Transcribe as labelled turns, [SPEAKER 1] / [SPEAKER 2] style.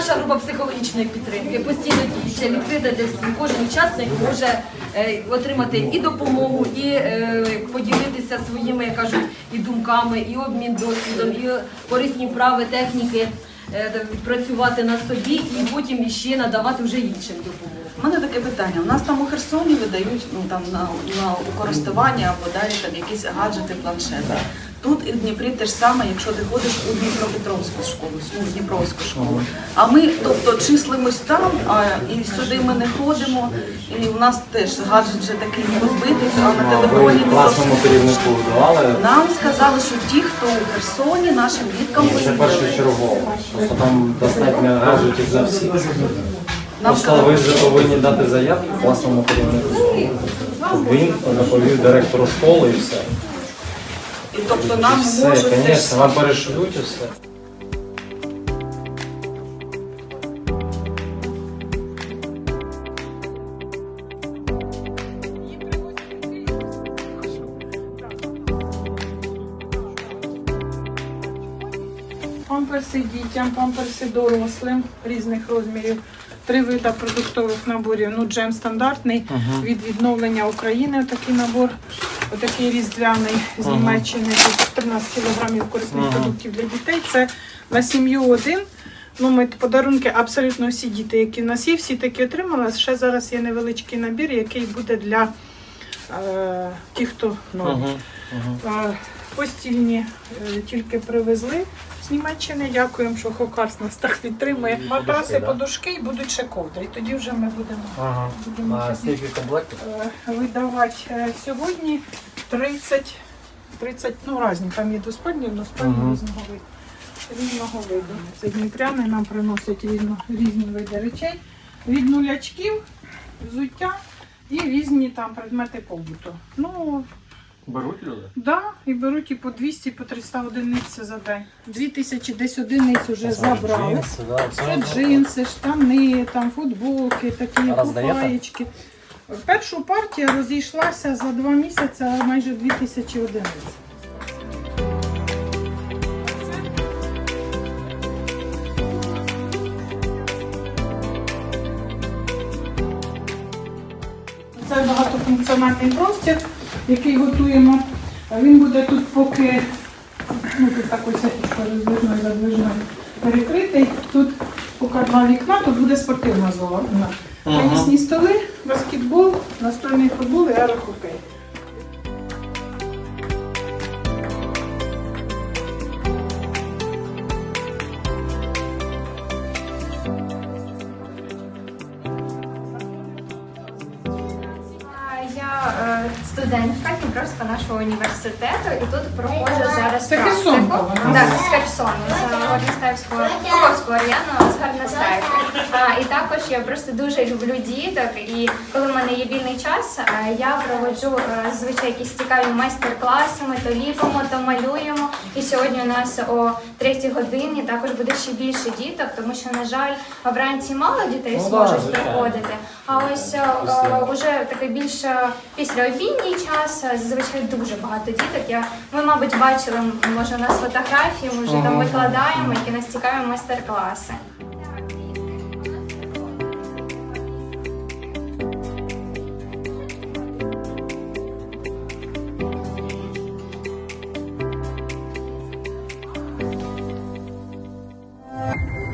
[SPEAKER 1] наша група психологічної підтримки постійно діюча, відкрита для всіх. Кожен учасник може е, отримати і допомогу, і е, поділитися своїми, як кажуть, і думками, і обмін досвідом, і корисні вправи, техніки е, відпрацювати на собі, і потім іще надавати вже іншим допомогу.
[SPEAKER 2] У мене таке питання. У нас там у Херсоні видають ну там на, на користування або далі там якісь гаджети, планшети. Тут і в Дніпрі те ж саме, якщо ти ходиш у Дніпропетровську школу, ну, Дніпровську школу. А ми, тобто, числимось там, а і сюди ми не ходимо. І у нас теж гаджет вже такий розбитий, а на
[SPEAKER 3] Ну,
[SPEAKER 2] телефоні не
[SPEAKER 3] класному керівнику давали.
[SPEAKER 2] Нам сказали, що ті, хто у Херсоні, нашим діткам
[SPEAKER 3] Це
[SPEAKER 2] видали.
[SPEAKER 3] першочергово. Просто там достатньо гаджетів всіх.
[SPEAKER 2] Нам
[SPEAKER 3] Просто ви вже повинні дати заявку класному керівнику. Щоб він доповів директору школи і все.
[SPEAKER 2] Тобто нам можуть все.
[SPEAKER 3] звісно, вам перешлють і
[SPEAKER 4] Памперси дітям, памперси дорослим різних розмірів. Три вида продуктових наборів. Ну, джем стандартний від відновлення України. Такий набор, отакий різдвяний з
[SPEAKER 3] Ага.
[SPEAKER 4] Німеччини. Тут 13 кілограмів корисних
[SPEAKER 3] Ага.
[SPEAKER 4] продуктів для дітей. Це на сім'ю один. Ну, ми подарунки абсолютно всі діти, які нас є, всі такі отримали. Ще зараз є невеличкий набір, який буде для е, тих, хто ну,
[SPEAKER 3] Мгм, мгм.
[SPEAKER 4] Постільні е, тільки привезли з Німеччини. Дякуємо, що Хокарс нас так підтримує. Матраси,
[SPEAKER 3] да?
[SPEAKER 4] подушки і будуть ще ковдри. І тоді вже ми будемо
[SPEAKER 3] Ага.
[SPEAKER 4] будемо
[SPEAKER 3] А скільки комплектів?
[SPEAKER 4] е, видавати Е, сьогодні 30, 30, ну різні. Там є двоспальні, односпальні
[SPEAKER 3] Мгм.
[SPEAKER 4] різного виду. Різного виду. Це дніпряни нам приносять різно, різні види речей. Від нулячків, взуття і різні там предмети побуту. Ну,
[SPEAKER 3] Беруть люди?
[SPEAKER 4] Да, і беруть і по 200, і по 300 одиниць за день. 2000 десь одиниць вже забрали.
[SPEAKER 3] Джинси, да,
[SPEAKER 4] Це джинси, штани, там футболки, такі купаєчки. Перша партія розійшлася за два місяці майже 2000 одиниць. Це багатофункціональний простір, який готуємо. Він буде тут поки ну, тут такою сеточкою роздвижною, задвижною перекритий. Тут поки два вікна, тут буде спортивна зона. Тенісні столи, баскетбол, настольний футбол і аерохокей.
[SPEAKER 5] Студентка Дніпровського нашого університету і тут проходжу зараз
[SPEAKER 4] Це
[SPEAKER 5] практику.
[SPEAKER 4] Херсон.
[SPEAKER 5] Так, з Херсону, з Горностаївського Покровського району, з Гарностаївки. А, І також я просто дуже люблю діток. І коли в мене є вільний час, е, я проводжу е, зазвичай якісь цікаві майстер-класи. Ми то ліпимо, то малюємо. І сьогодні у нас о третій годині також буде ще більше діток, тому що, на жаль, вранці мало дітей
[SPEAKER 3] Ну да,
[SPEAKER 5] зможуть
[SPEAKER 3] звичайно.
[SPEAKER 5] приходити. А ось е, е, уже такий більш е, вільний час е, зазвичай дуже багато діток. Я ви, мабуть, бачили може у нас фотографії. Ми вже там викладаємо, які нас цікаві майстер-класи. Thank you.